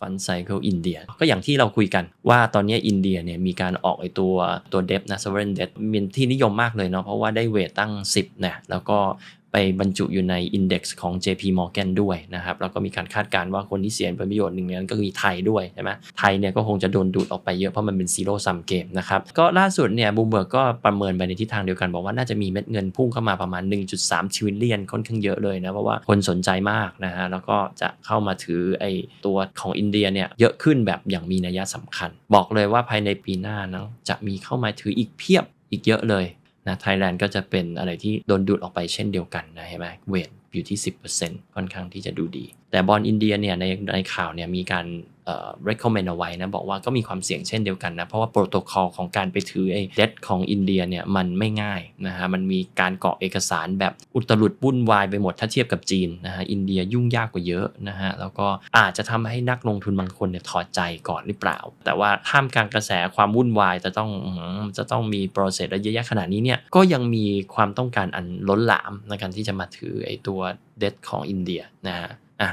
ฟันไซเคิลอินเดียก็อย่างที่เราคุยกันว่าตอนนี้อินเดียเนี่ยมีการออกไอตัวตัวเดฟนะ sovereign debt มีที่นิยมมากเลยเนาะเพราะว่าได้เวทตั้ง 10นะแล้วก็ ไปบรรจุอยู่ใน Index ของ JP Morgan ด้วยนะครับแล้วก็มีการคาดการณ์ว่าคนที่เสียผลประโยชน์หนึ่งนั้นก็มีไทยด้วยใช่ไหมไทยเนี่ยก็คงจะโดนดูดออกไปเยอะเพราะมันเป็นซีโร่ซัมเกมนะครับก็ล่าสุดเนี่ยบูมเบิร์กก็ประเมินไปในทิศทางเดียวกัน บอกว่าน่าจะมีเม็ดเงินพุ่งเข้ามาประมาณ 1.3 ทริลเลียนค่อนข้างเยอะเลยนะเพราะว่าคนสนใจมากนะฮะแล้วก็จะเข้ามาถือไอตัวของอินเดียเนี่ยเยอะขึ้นแบบอย่างมีนัยสำคัญ บอกเลยว่าภายในปีหน้านะจะมีเข้ามาถืออีกเพียบอีกเยอะเลย นะไทยแลนด์ก็จะเป็นอะไรที่โดนดูดออกไปเช่นเดียวกันนะเห็นไหมเวทอยู่ที่ 10%ค่อนข้างที่จะดูดี แต่บอลอินเดียเนี่ยในในข่าวเนี่ยมีการ recommend เอาไว้นะบอกว่าก็มีความเสี่ยงเช่นเดียวกันนะ เพราะว่าโปรโตคอลของการไปถือไอ้เดของอินเดียเนี่ยมันไม่ง่ายนะฮะมันมีการกรอกเอกสารแบบอุตลุดวุ่นวายไปหมดถ้าเทียบกับจีนนะฮะอินเดียยุ่งยากกว่าเยอะนะฮะแล้วก็อาจจะทำให้นักลงทุนบางคนเนี่ยถอดใจก่อนหรือเปล่า แต่ว่าท่ามกลางกระแสความวุ่นวายจะต้องจะต้องมีโปรเซสระยะแยะขนาดนี้เนี่ยก็ยังมีความต้องการอันล้นหลามในการที่จะมาถือไอ้ตัวเดของอินเดียนะฮะอะ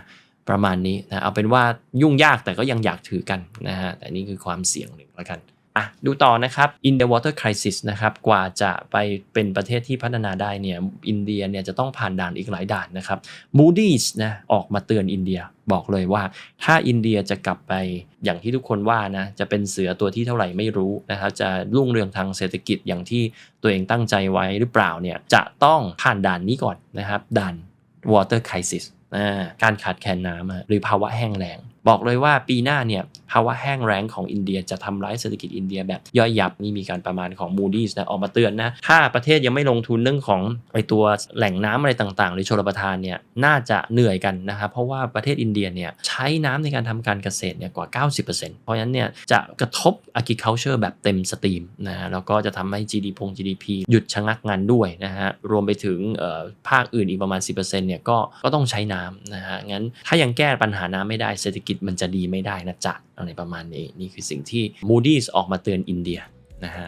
ประมาณนี้นะเอาเป็นว่ายุ่งยากแต่ก็ยังอยากถือกันนะฮะแต่นี่คือความเสี่ยงหนึ่งแล้วกันอะดูต่อนะครับ in the water crisis นะครับกว่าจะไปเป็นประเทศที่พัฒนาได้เนี่ยอินเดียเนี่ยจะต้องผ่านด่านอีกหลายด่านนะครับ Moody's นะออกมาเตือนอินเดียบอกเลยว่า ถ้าอินเดียจะกลับไปอย่างที่ทุกคนว่านะจะเป็นเสือตัวที่เท่าไหร่ไม่รู้นะครับจะรุ่งเรืองทางเศรษฐกิจอย่างที่ตัวเองตั้งใจไว้หรือเปล่าเนี่ยจะต้องผ่านด่านนี้ก่อนนะครับด่าน water crisis การขาดแคลนน้ำหรือภาวะแห้งแล้ง บอกเลยว่าปีหน้าเนี่ยภาวะแห้งแล้งของอินเดียจะทำร้ายเศรษฐกิจอินเดียแบบย่อยยับนี่มีการประมาณของ Moody's นะออกมาเตือนนะถ้าประเทศยังไม่ลงทุนเรื่องของไอตัวแหล่งน้ำอะไรต่างๆ หรือชลประทานเนี่ยน่าจะเหนื่อยกันนะครับเพราะว่าประเทศอินเดียเนี่ยใช้น้ำในการทำการเกษตรเนี่ยกว่า 90%เพราะฉะนั้นเนี่ยจะกระทบ agriculture แบบเต็มสตรีมนะฮะแล้วก็จะทำให้ GDP พง GDP หยุดชะงักงานด้วยนะฮะรวมไปถึงภาคอื่นอีกประมาณ 10%เนี่ยก็ก็ต้องใช้น้ำนะฮะงั้นถ้ายังแก้ปัญหาน้ำไม่ได้เศรษฐกกิจมันจะดีไม่ได้นะจ๊ะอะไรประมาณนี้นี่คือสิ่งที่ Moody's ออกมาเตือนอินเดียนะฮะ